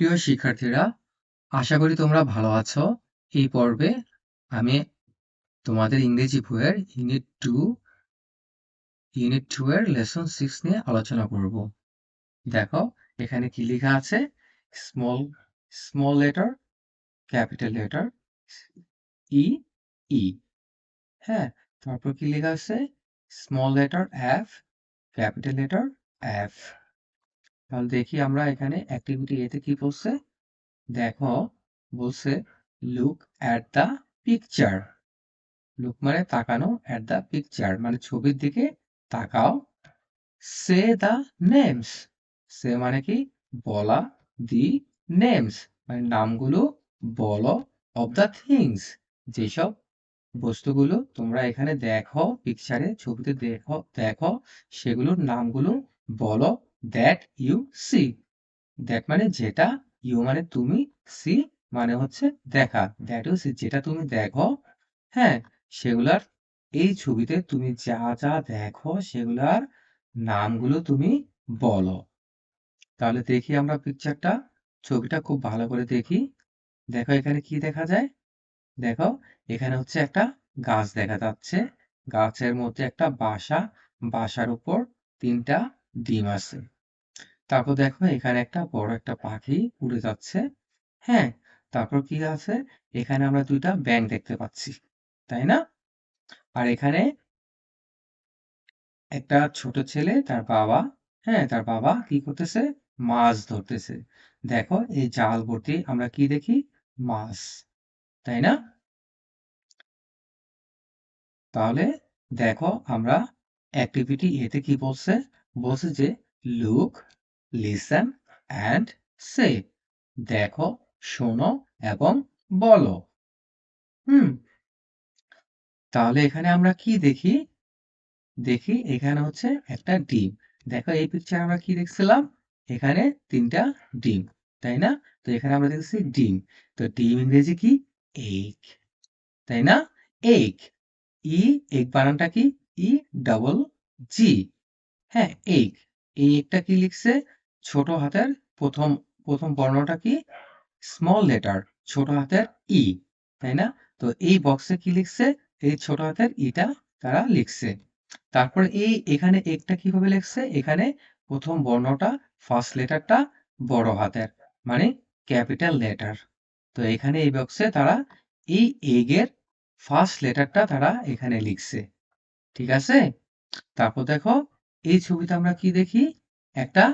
প্রিয় শিক্ষার্থীরা, আশা করি তোমরা ভালো আছো। এই পর্বে আমি তোমাদের ইংরেজি বইয়ের ইউনিট টু ইউনিট টু এর লেসন সিক্স নিয়ে আলোচনা করব। দেখো এখানে কি লেখা আছে small small letter capital letter E E হ্যাঁ তারপর কি লেখা আছে small letter F capital letter F তাহলে দেখি আমরা এখানে অ্যাক্টিভিটি এতে কি বলছে? দেখো, বলছে look at the picture look মানে তাকানো অ্যাট দ্য পিকচার মানে ছবির দিকে তাকাও। সে দ্য নেমস সে মানে কি? বলা, দি নেমস মানে নামগুলো বলো অব দ্য থিংস যেসব বস্তুগুলো তোমরা এখানে দেখো পিকচারে ছবিতে দেখো দেখো, সেগুলোর নামগুলো বলো দ্যাট ইউ সি দ্যাট মানে যেটা ইউ মানে তুমি সি মানে হচ্ছে দেখা। দ্যাট ইউ সি যেটা তুমি দেখো হ্যাঁ সেগুলার এই ছবিতে তুমি যা যা দেখো, সেগুলার নামগুলো তুমি বলো। তাহলে দেখি আমরা পিকচারটা ছবিটা খুব ভালো করে দেখি। দেখো এখানে কি দেখা যায়? দেখো, এখানে হচ্ছে একটা গাছ দেখা যাচ্ছে। গাছের মধ্যে একটা বাসা, বাসার উপর তিনটা ডিম আছে। তারপর দেখো, এখানে একটা বড় একটা পাখি উড়ে যাচ্ছে। হ্যাঁ তারপর কি আছে? এখানে আমরা দুইটা ব্যাঙ দেখতে পাচ্ছি, তাই না? আর এখানে একটা ছোট ছেলে, তার বাবা হ্যাঁ তার বাবা কি করতেছে? মাছ ধরতেছে। দেখো, এই জাল ভর্তি আমরা কি দেখি? মাছ, তাই না? তাহলে দেখো, আমরা অ্যাক্টিভিটি এতে কি বলছে? বলছে যে লুক লিসেন অ্যান্ড সে দেখো, শোনো এবং বলো। হুম। তাহলে এখানে আমরা কি দেখি? দেখি এখানে হচ্ছে একটা ডিম। দেখো, এই পিকচার আমরা কি দেখছিলাম? এখানে তিনটা ডিম, তাই না? তো এখানে আমরা দেখছি ডিম। তো ডিম ইংরেজি কি? এক তাই না? এক ই এক বানানটা কি? ই ডাবল জি হ্যাঁ এক এই একটা কি লিখছে? ছোট হাতের প্রথম প্রথম বর্ণটা কি? স্মল লেটার ছোট হাতের ই তাই না? তো এই বক্সে কি লিখছে? এই ছোট হাতের ইটা তারা লিখছে। তারপর এই, এখানে একটা কীভাবে লিখছে? এখানে প্রথম বর্ণটা ফার্স্ট লেটারটা বড় হাতের মানে ক্যাপিটাল লেটার তো এখানে এই বক্সে তারা এই এগের ফার্স্ট লেটারটা তারা এখানে লিখছে। ঠিক আছে? তারপর দেখো, এই ছবিতে আমরা কি দেখি? একটা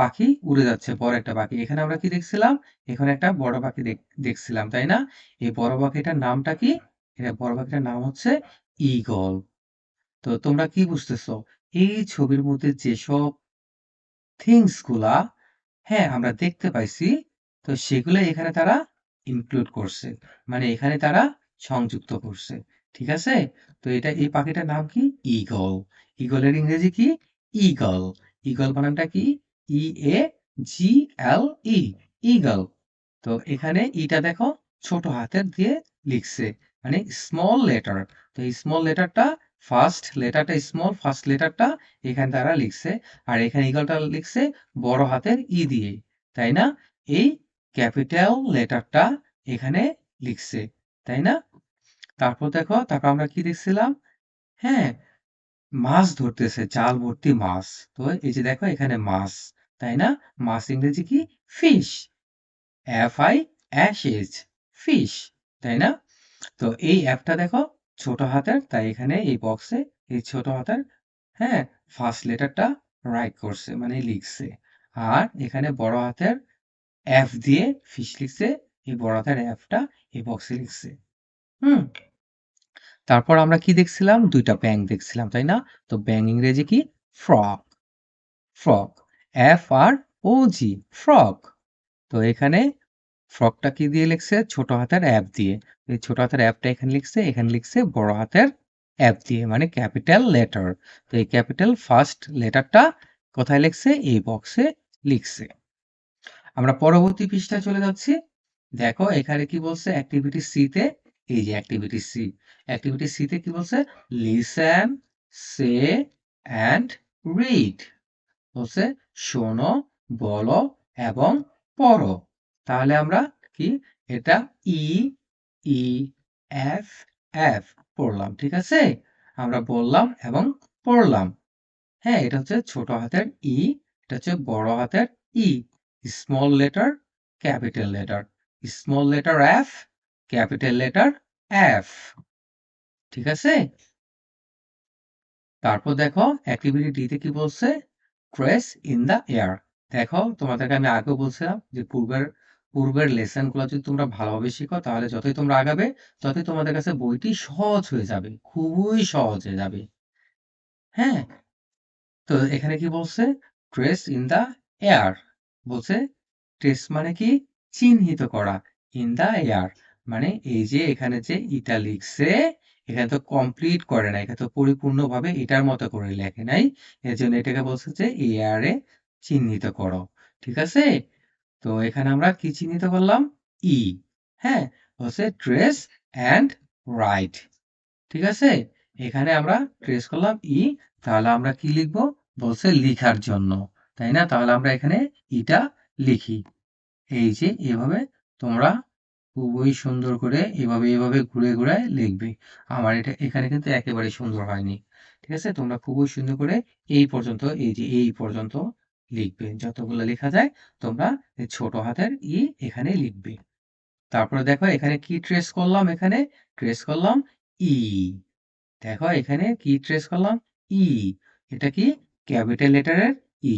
পাখি উড়ে যাচ্ছে, বড় একটা পাখি। এখানে আমরা কি দেখছিলাম? এখানে একটা বড় পাখি দেখছিলাম, তাই না? এই বড় পাখিটার নামটা কি? এটা বড় পাখিটার নাম হচ্ছে ইগল তো তোমরা কি বুঝতেছো? এই ছবির মধ্যে যেসব থিংসগুলা হ্যাঁ আমরা দেখতে পাইছি, তো সেগুলো এখানে তারা ইনক্লুড করছে। মানে এখানে তারা সংযুক্ত করছে, ঠিক আছে? তো এটা, এই পাখিটার নাম কি? ইগল ইগলের ইংরেজি কি? ইগল ইগল বানানটা কি? ই এ জি এল ই ইগল তো এখানে ইটা দেখো, ছোট হাতের দিয়ে লিখছে মানে স্মল লেটার তো এই স্মল লেটারটা ফার্স্ট লেটারটা স্মল ফার্স্ট লেটারটা এখানে তারা লিখছে। আর এখানে ইগলটা লিখছে বড় হাতের ই দিয়ে, তাই না? এই ক্যাপিটাল লেটারটা এখানে লিখছে, তাই না? তারপর দেখো, তারপর আমরা কি দেখছিলাম? হ্যাঁ মাছ ধরতেছে, জাল ভর্তি মাছ। তো এই যে দেখো, এখানে মাছ। তাই না? মাছ ইংরেজি কি? Fish F I S H fish তাই না? তো এই অ্যাপটা দেখো ছোট হাতের, তাই এখানে এই বক্সে এই ছোট হাতের হ্যাঁ ফার্স্ট লেটারটা রাইট করছে মানে লিখছে। আর এখানে বড় হাতের এফ দিয়ে ফিশ লিখছে, এই বড় হাতের এফটা এই বক্সে লিখছে। হুম? তারপর আমরা কি দেখছিলাম? দুইটা ব্যাং দেখছিলাম, তাই না? তো ব্যাং ইংরেজি কি? Frog frog F R O G frog তো এখানে ফ্রকটা কি দিয়ে লিখছে? ছোট হাতের অ্যাপ দিয়ে। ছোট হাতের অ্যাপটা এখানে লিখছে এখানে লিখছে বড় হাতের অ্যাপ দিয়ে মানে ক্যাপিটাল লেটার তো এই ক্যাপিটাল ফার্স্ট লেটারটা কোথায় লিখছে? এই বক্সে লিখছে। আমরা পরবর্তী পৃষ্ঠায় চলে যাচ্ছি। দেখো, এখানে কি বলছে? অ্যাক্টিভিটি সি তে, এই যে অ্যাক্টিভিটি সি অ্যাক্টিভিটি সি তে কি বলছে? লিসেন সে অ্যান্ড রিড বলছে শোনো, বলো এবং পড়ো। তাহলে আমরা কি? এটা ই ই, এফ এফ পড়লাম, ঠিক আছে? আমরা বললাম এবং পড়লাম। হ্যাঁ এটা হচ্ছে ছোট হাতের ই, এটা হচ্ছে বড় হাতের E small letter capital letter small letter F capital letter F ঠিক আছে? তারপর দেখো অ্যাক্টিভিটি ডিতে কি বলছে? ট্রেস ইন দ্য এয়ার দেখো, তোমাদেরকে আমি আগেও বলছিলাম যে পূর্বের পূর্বের লেসনগুলো যদি তোমরা ভালোভাবে শিখো, তাহলে যতই তোমরা আগাবে, ততই তোমাদের কাছে বইটি সহজ হয়ে যাবে, খুবই সহজ হয়ে যাবে। হ্যাঁ? তো এখানে কি বলছে? ট্রেস ইন দ্য এয়ার বলছে ট্রেস মানে কি? চিহ্নিত করা ইন দ্য এয়ার মানে এই যে এখানে যে ইটা লিখছে এখানে তো কমপ্লিট করে না এখানে তো পরিপূর্ণভাবে এটার মতো করে লেখে নাই এর জন্য এটাকে বলছে যে এ আর এ চিহ্নিত করো, ঠিক আছে? তো এখানে আমরা কি চিহ্নিত করলাম? ই হ্যাঁ? হচ্ছে ড্রেস অ্যান্ড রাইট ঠিক আছে? এখানে আমরা ট্রেস করলাম ই তাহলে আমরা কি লিখব? বলছে লিখার জন্য, তাই না? তাহলে আমরা এখানে ইটা লিখি, এই যে এভাবে তোমরা খুবই সুন্দর করে এভাবে এভাবে ঘুরে ঘুরে লিখবে। আমার এটা এখানে কিন্তু একেবারে সুন্দর হয়নি। ঠিক আছে? তোমরা খুবই সুন্দর করে এই পর্যন্ত, এই যে এই পর্যন্ত লিখবে। যতগুলো লেখা যায়, তোমরা ছোট হাতের ই এখানে লিখবে। তারপরে দেখো, এখানে কি ট্রেস করলাম এখানে? ট্রেস করলাম ই দেখো, এখানে কি ট্রেস করলাম? ই এটা কি ক্যাপিটাল লেটারের ই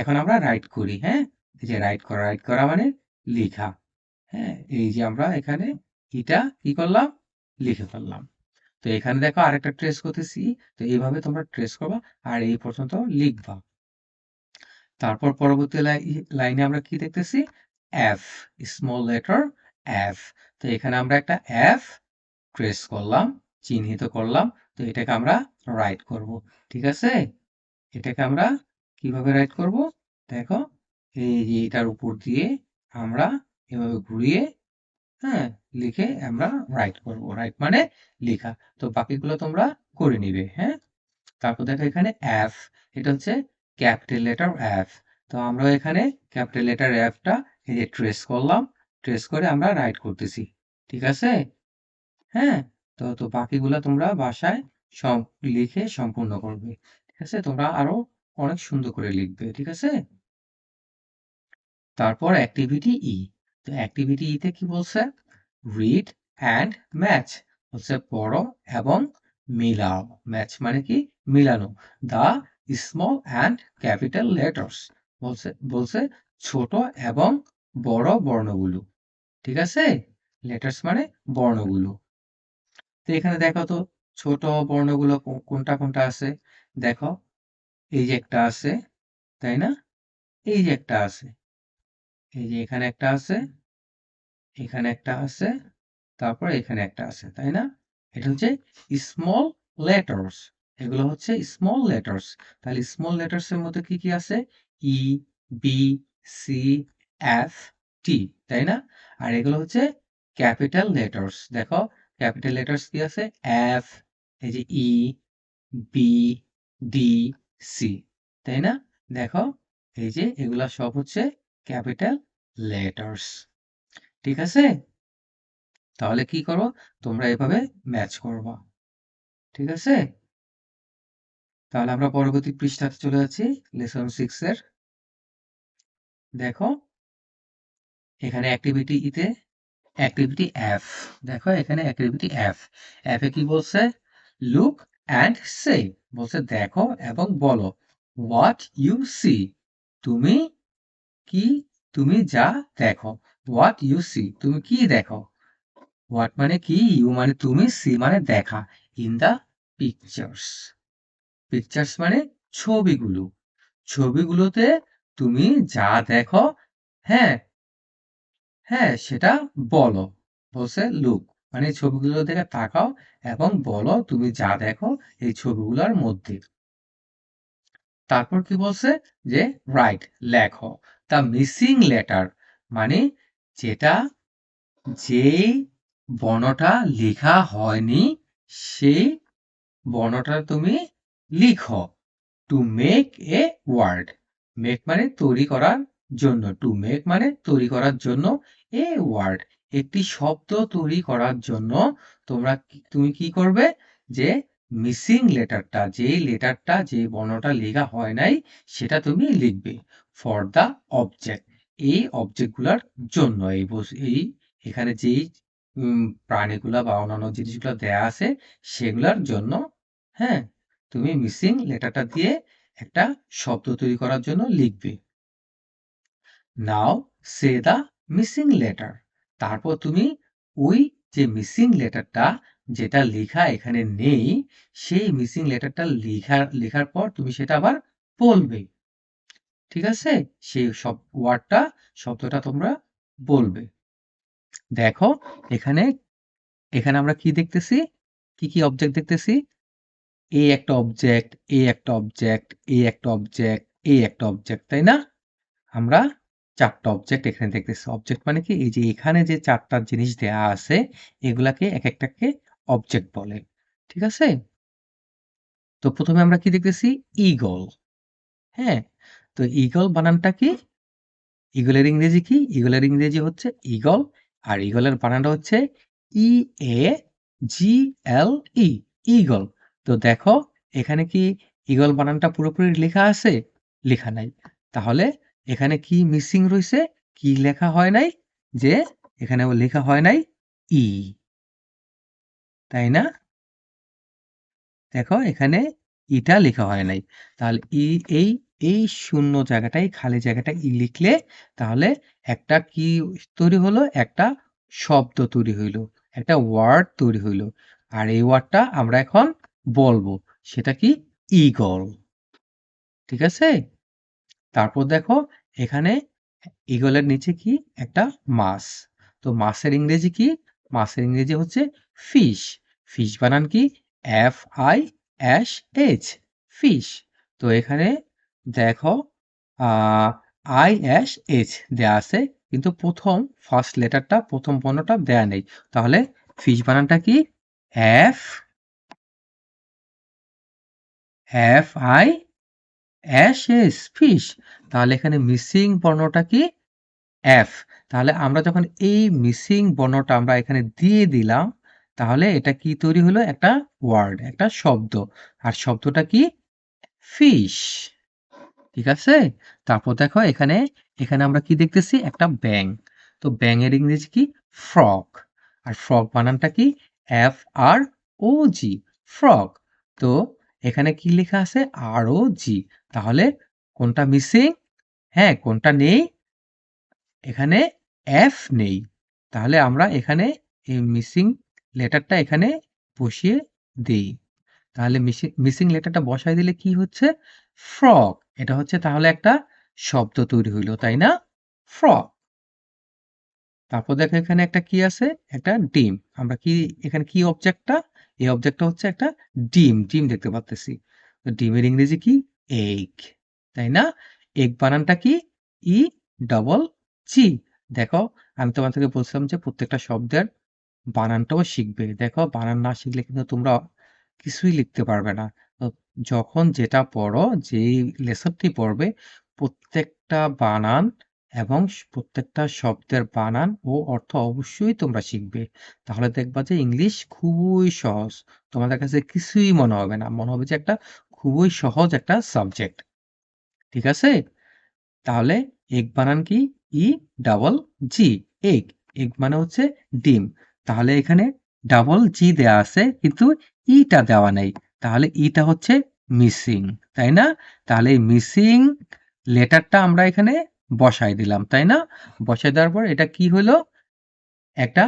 এখন আমরা রাইট করি হ্যাঁ? যে রাইট করা রাইট করা মানে লেখা। হ্যাঁ এই যে আমরা এখানে ইটা কি করলাম? লিখে ফেললাম। তো এখানে দেখো আরেকটা ট্রেস করতেছি। তো এইভাবে তোমরা ট্রেস করবা আর এই পর্যন্ত লিখবা। তারপর পরবর্তী লাইনে আমরা কি দেখতেছি? এফ স্মল লেটার এফ তো এখানে আমরা একটা এফ ট্রেস করলাম, চিহ্নিত করলাম। তো এটাকে আমরা রাইট করব, ঠিক আছে? এটাকে আমরা কীভাবে রাইট করব? দেখো, এই যে এটার উপর দিয়ে আমরা এভাবে ঘুরিয়ে হ্যাঁ লিখে আমরা রাইট করব। রাইট মানে লেখা। তো বাকিগুলো তোমরা করে নিবে হ্যাঁ? তারপর দেখো এখানে এফ এটা হচ্ছে ক্যাপিটাল লেটার এফ তো আমরা এখানে ক্যাপিটাল লেটার এফটা এই যে ট্রেস করলাম ট্রেস করে আমরা রাইট করতেছি, ঠিক আছে? হ্যাঁ? তো তো বাকিগুলো তোমরা বাসায় সব লিখে সম্পূর্ণ করবে, ঠিক আছে? তোমরা আরও অনেক সুন্দর করে লিখবে, ঠিক আছে? তারপর অ্যাক্টিভিটি ই তো অ্যাক্টিভিটি ইতে কি বলছে? রিড অ্যান্ড ম্যাচ হচ্ছে পড়ো এবং মিলাও। ম্যাচ মানে কি? মিলানো। The small and capital letters বলছে বলছে ছোট এবং বড় বর্ণগুলো। ঠিক আছে? লেটার্স মানে বর্ণগুলো। তো এখানে দেখো তো, ছোট বর্ণগুলো কোনটা কোনটা আছে? দেখো, এই যে একটা আছে, তাই না? এই যে একটা আছে। এই যে এখানে একটা আছে এখানে একটা আছে, তারপর এখানে একটা আছে, তাই না? এটা হচ্ছে স্মল লেটার্স এগুলো হচ্ছে স্মল লেটার্স তাহলে স্মল লেটার্স এর মধ্যে কি কি আছে? E B C F T তাই না? আর এগুলো হচ্ছে ক্যাপিটাল লেটার্স দেখো ক্যাপিটাল লেটার্স কি আছে? এফ এই যে ই বি ডি সি তাই না? দেখো, এই যে এগুলা সব হচ্ছে ক্যাপিটাল লেটার্স ঠিক আছে? তাহলে কি করো? তোমরা এভাবে ম্যাচ করবা। ঠিক আছে? তাহলে আমরা পরবর্তী পৃষ্ঠাতে চলে যাচ্ছি লেসন সিক্স এর। দেখো, এখানে অ্যাক্টিভিটি ইতে অ্যাক্টিভিটি এফ দেখো, এখানে অ্যাক্টিভিটি এফ এফ এ কি বলছে? লুক অ্যান্ড সে বলছে, দেখো এবং বলো। হোয়াট ইউ সি তুমি কি? তুমি যা দেখো। হোয়াট ইউ সি তুমি কি দেখো? হোয়াট মানে কি? ইউ মানে তুমি সি মানে দেখা। ইন দ্য পিকচার্স পিকচার্স মানে ছবিগুলো। ছবিগুলোতে তুমি যা দেখো হ্যাঁ হ্যাঁ সেটা বলো। বলছে লুক মানে ছবিগুলো দেখে তাকাও এবং বলো তুমি যা দেখো এই ছবিগুলোর মধ্যে। তারপর কি বলছে? যে রাইট লেখো। দ্য মিসিং লেটার মানে যেটা যেই বর্ণটা লেখা হয়নি, সেই বর্ণটা তুমি লিখো। To make a word make মানে তৈরি করার জন্য টু মেক মানে তৈরি করার জন্য এ ওয়ার্ড একটি শব্দ তৈরি করার জন্য তোমরা তুমি কি করবে? যে মিসিং লেটারটা যে লেটারটা যে বর্ণটা লেখা হয় নাই, সেটা তুমি লিখবে। ফর দ্য অবজেক্ট এই অবজেক্টগুলোর জন্য, এই এই এখানে যেই প্রাণীগুলা বা অন্যান্য জিনিসগুলো দেয়া আছে, সেগুলোর জন্য হ্যাঁ তুমি মিসিং লেটারটা দিয়ে একটা শব্দ তৈরি করার জন্য লিখবে। নাও সে দা মিসিং লেটার তারপর তুমি ওই যে মিসিং লেটারটা যেটা লেখা এখানে নেই, সেই মিসিং লেটারটা লেখার লেখার পর তুমি সেটা আবার বলবে। ঠিক আছে? সেই সব ওয়ার্ডটা, শব্দটা তোমরা বলবে। দেখো, এখানে এখানে আমরা কি দেখতেছি? কি কি অবজেক্ট দেখতেছি? এ একটা অবজেক্ট এ একটা অবজেক্ট এ একটা অবজেক্ট এ একটা অবজেক্ট তাই না? আমরা চারটা অবজেক্ট এখানে দেখতেছি। অবজেক্ট মানে কি? এই যে এখানে যে চারটা জিনিস দেয়া আছে, এগুলাকে এক একটাকে অবজেক্ট বলে। ঠিক আছে? তো প্রথমে আমরা কি দেখতেছি? ইগল হ্যাঁ? তো ইগল বানানটা কি? ইগলের ইংরেজি কি? ইগলের ইংরেজি হচ্ছে ইগল আর ইগলের বানানটা হচ্ছে ই এ জি এল ই ইগল তো দেখো, এখানে কি ইগল বানানটা পুরোপুরি লেখা আছে? লেখা নাই। তাহলে এখানে কি মিসিং রয়েছে? কি লেখা হয় নাই? যে এখানে লেখা হয় নাই ই তাই না? দেখো, এখানে ইটা লেখা হয় নাই। তাহলে ই এই এই শূন্য জায়গাটাই, খালি জায়গাটা ই লিখলে তাহলে একটা কি তৈরি হলো? একটা শব্দ তৈরি হইল, একটা ওয়ার্ড তৈরি হইল। আর এই ওয়ার্ডটা আমরা এখন বলব, সেটা কি? ইগল ঠিক আছে? তারপর দেখো, এখানে ইগলের নিচে কি? একটা মাছ। তো মাছের ইংরেজি কি? মাছের ইংরেজি হচ্ছে ফিশ ফিশ বানান কি? F I S H fish তো এখানে দেখো আই এস এইচ দেয়া আছে, কিন্তু প্রথম ফার্স্ট লেটারটা প্রথম পণ্যটা দেয়া নেই। তাহলে ফিশ বানানটা কি? F F I S S fish তাহলে এখানে মিসিং বর্ণটা কি? এফ তাহলে আমরা যখন এই মিসিং বর্ণটা আমরা এখানে দিয়ে দিলাম, তাহলে এটা কি তৈরি হলো? একটা ওয়ার্ড একটা শব্দ। আর শব্দটা কি? ফিশ ঠিক আছে? তারপর দেখো এখানে এখানে আমরা কি দেখতেছি? একটা ব্যাং তো ব্যাং এর ইংরেজি কি? ফ্রক। আর ফ্রক বানানটা কি? F R O G, frog. তো এখানে কি লেখা আছে? আর ও জি। তাহলে কোনটা মিসিং? হ্যাঁ কোনটা নেই? এখানে এফ নেই। তাহলে আমরা এখানে এই মিসিং লেটারটা এখানে বসিয়ে দেই। তাহলে মিসিং লেটারটা বসাই দিলে কি হচ্ছে? ফ্রক। এটা হচ্ছে তাহলে একটা শব্দ তৈরি হইল, তাই না? ফ্রক তারপর দেখো এখানে একটা কি আছে? একটা ডিম। আমরা কি, এখানে কি অবজেক্টটা এই অবজেক্টটা হচ্ছে একটা ডিম। ডিম দেখতে পাচ্তেছি তো ডিমের ইংরেজি কি? এগ তাই না? এগ বানানটা কি? ই ডবল জি দেখো, আমি তোমাদেরকে বলছিলাম যে প্রত্যেকটা শব্দের বানানটাও শিখবে। দেখো, বানান না শিখলে কিন্তু তোমরা কিছুই লিখতে পারবে না। যখন যেটা পড়ো, যেই লেসনটি পড়বে, প্রত্যেকটা বানান এবং প্রত্যেকটা শব্দের বানান ও অর্থ অবশ্যই তোমরা শিখবে। তাহলে দেখবা যে ইংলিশ খুবই সহজ। তোমাদের কাছে কিছুই মনে হবে না। মনে হবে যে একটা খুবই সহজ একটা সাবজেক্ট। ঠিক আছে? তাহলে এগ বানান কি? E double G. Egg. Egg মানে হচ্ছে ডিম। তাহলে এখানে ডাবল জি দেয়া আছে, কিন্তু ইটা দেওয়া নাই। তাহলে ইটা হচ্ছে মিসিং তাই না? তাহলে মিসিং লেটারটা আমরা এখানে বসাই দিলাম, তাই না? বসাই দেওয়ার পর এটা কি হলো? একটা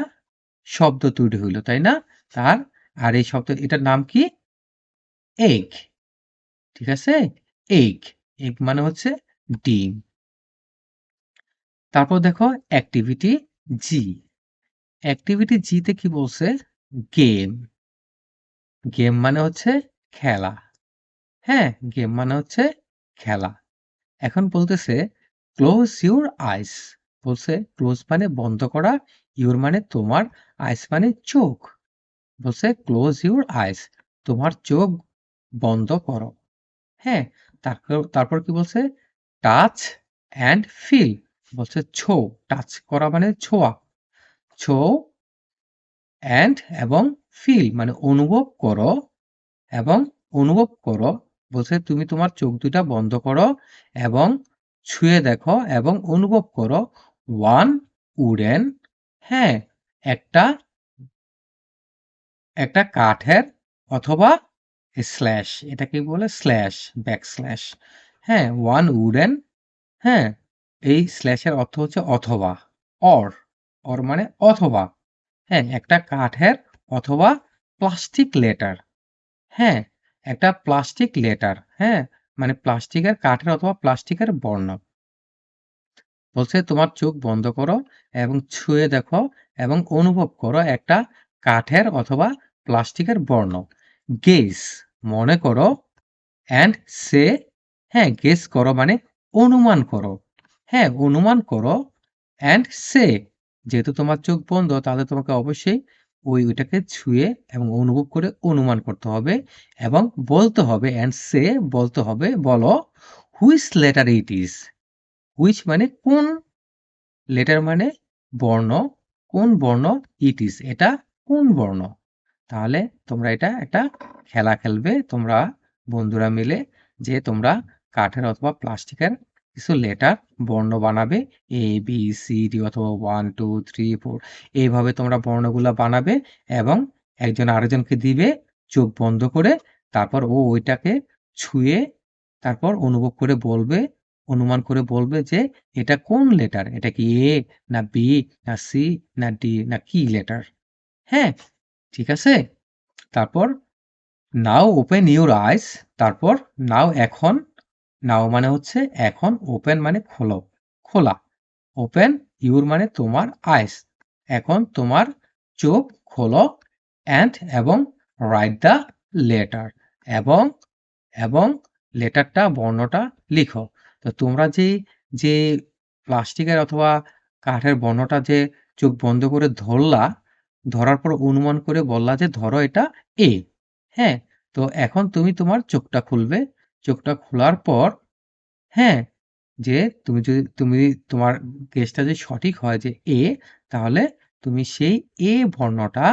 শব্দ তৈরি হইল তাই না? তার, আর এই শব্দ, এটার নাম কি? এগ ঠিক আছে? এগ এগ মানে হচ্ছে ডিম। তারপর দেখো অ্যাক্টিভিটি জি অ্যাক্টিভিটি জিতে কি বলছে? গেম গেম মানে হচ্ছে খেলা। হ্যাঁ গেম মানে হচ্ছে খেলা। এখন বলতেছে ক্লোজ ইউর আইস বলছে ক্লোজ মানে বন্ধ করা ইউর মানে তোমার আইস মানে চোখ। বলছে ক্লোজ ইউর আইস তোমার চোখ বন্ধ করো। হ্যাঁ তারপর তারপর কি বলছে? টাচ অ্যান্ড ফিল বলছে ছো টাচ করা মানে ছোঁয়া। ছো অ্যান্ড এবং ফিল মানে অনুভব করো এবং অনুভব করো। বলছে, তুমি তোমার চোখ দুটা বন্ধ করো এবং ছুঁয়ে দেখো এবং অনুভব করো। ওয়ান উডেন হ্যাঁ একটা একটা কাঠের অথবা স্ল্যাশ এটাকে বলে স্ল্যাশ ব্যাক স্ল্যাশ হ্যাঁ ওয়ান উডেন হ্যাঁ এই স্ল্যাশের অর্থ হচ্ছে অথবা অর অর মানে অথবা হ্যাঁ একটা কাঠের অথবা প্লাস্টিক লেটার হ্যাঁ একটা প্লাস্টিক লেটার হ্যাঁ মানে প্লাস্টিকের কাঠের অথবা প্লাস্টিকের বর্ণ। বলছে, তোমার চোখ বন্ধ করো এবং ছুঁয়ে দেখো এবং অনুভব করো একটা কাঠের অথবা প্লাস্টিকের বর্ণ। গেস মনে করো অ্যান্ড সে হ্যাঁ গেস করো মানে অনুমান করো। হ্যাঁ অনুমান করো অ্যান্ড সে যেহেতু তোমার চোখ বন্ধ, তাহলে তোমাকে অবশ্যই ওই ওইটাকে ছুঁয়ে এবং অনুভব করে অনুমান করতে হবে এবং বলতে হবে অ্যান্ড সে বলতে হবে, বলো which letter it is which মানে কোন লেটার মানে বর্ণ, কোন বর্ণ ইট ইজ এটা কোন বর্ণ? তাহলে তোমরা এটা একটা খেলা খেলবে, তোমরা বন্ধুরা মিলে যে তোমরা কাঠের অথবা প্লাস্টিকের কিছু লেটার বর্ণ বানাবে এ বি সি ডি অথবা ওয়ান টু থ্রি ফোর এইভাবে তোমরা বর্ণগুলো বানাবে এবং একজন আরেকজনকে দিবে, চোখ বন্ধ করে তারপর ও ওইটাকে ছুঁয়ে তারপর অনুভব করে বলবে, অনুমান করে বলবে যে এটা কোন লেটার এটা কি এ না বি না সি না ডি না কি লেটার হ্যাঁ ঠিক আছে? তারপর নাও ওপেন ইউর আইস তারপর নাও এখন নাও মানে হচ্ছে এখন ওপেন মানে খোলো, খোলা। ওপেন ইউর মানে তোমার আইস এখন তোমার চোখ খোলো অ্যান্ড এবং রাইট দ্য লেটার এবং এবং লেটারটা, বর্ণটা লিখো। তো তোমরা যে যে প্লাস্টিকের অথবা কাঠের বর্ণটা যে চোখ বন্ধ করে ধরলা, ধরার পর অনুমান করে বললা যে ধরো এটা এ হ্যাঁ তো এখন তুমি তোমার চোখটা খুলবে। চোখটা খোলার পর হ্যাঁ যে তুমি যদি, তুমি তোমার গেসটা যদি সঠিক হয় যে এ তাহলে তুমি সেই এ বর্ণটা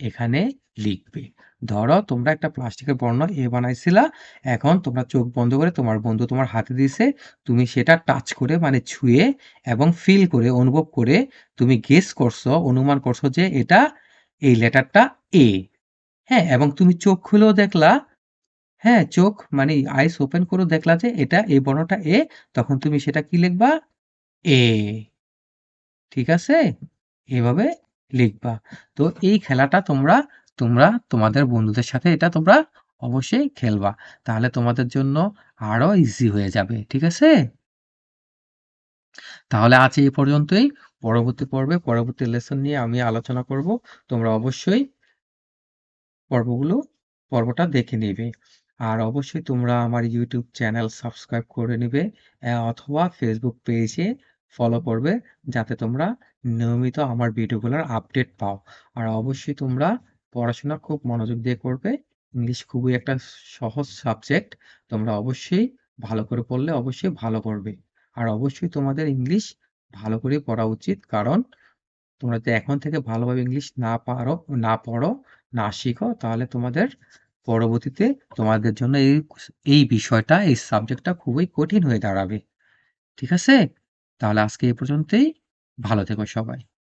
এখানে লিখবে। ধরো তোমরা একটা প্লাস্টিকের বর্ণ এ বানাইছিলা, এখন তোমরা চোখ বন্ধ করে তোমার বন্ধু তোমার হাতে দিছে, তুমি সেটা টাচ করে মানে ছুঁয়ে এবং ফিল করে, অনুভব করে তুমি গেস করছ, অনুমান করছ যে এটা এই লেটারটা এ হ্যাঁ এবং তুমি চোখ খুলেও দেখলা হ্যাঁ চোখ মানে আইস ওপেন করে দেখলা যে এটা এই বর্ণটা এ, তখন তুমি সেটা কি লিখবা? এ। ঠিক আছে? এভাবে লিখবা। তো এই খেলাটা তোমরা তোমরা তোমাদের বন্ধুদের সাথে এটা তোমরা অবশ্যই খেলবা। তাহলে তোমাদের জন্য আরও ইজি হয়ে যাবে। ঠিক আছে? তাহলে আজ এই পর্যন্তই। পরবর্তী পর্বে, পরবর্তী লেসন নিয়ে আমি আলোচনা করব। তোমরা অবশ্যই পর্বগুলো, পর্বটা দেখে নেবে। আর অবশ্যই তোমরা আমার ইউটিউব চ্যানেল সাবস্ক্রাইব করে নিবে অথবা ফেসবুক পেজে ফলো করবে, যাতে তোমরা নিয়মিত আমার ভিডিওগুলোর আপডেট পাও। আর অবশ্যই তোমরা পড়াশোনা খুব মনোযোগ দিয়ে করবে ইংলিশ খুবই একটা সহজ সাবজেক্ট তোমরা অবশ্যই ভালো করে পড়লে অবশ্যই ভালো করবে। আর অবশ্যই তোমাদের ইংলিশ ভালো করে পড়া উচিত, কারণ তোমরা যদি এখন থেকে ভালোভাবে ইংলিশ না পারো, না পড়ো, না শিখো, তাহলে তোমাদের পরবর্তীতে তোমাদের জন্য এই এই বিষয়টা, এই সাবজেক্টটা খুবই কঠিন হয়ে দাঁড়াবে। ঠিক আছে? তাহলে আজকে এ পর্যন্তই। ভালো থেকো সবাই।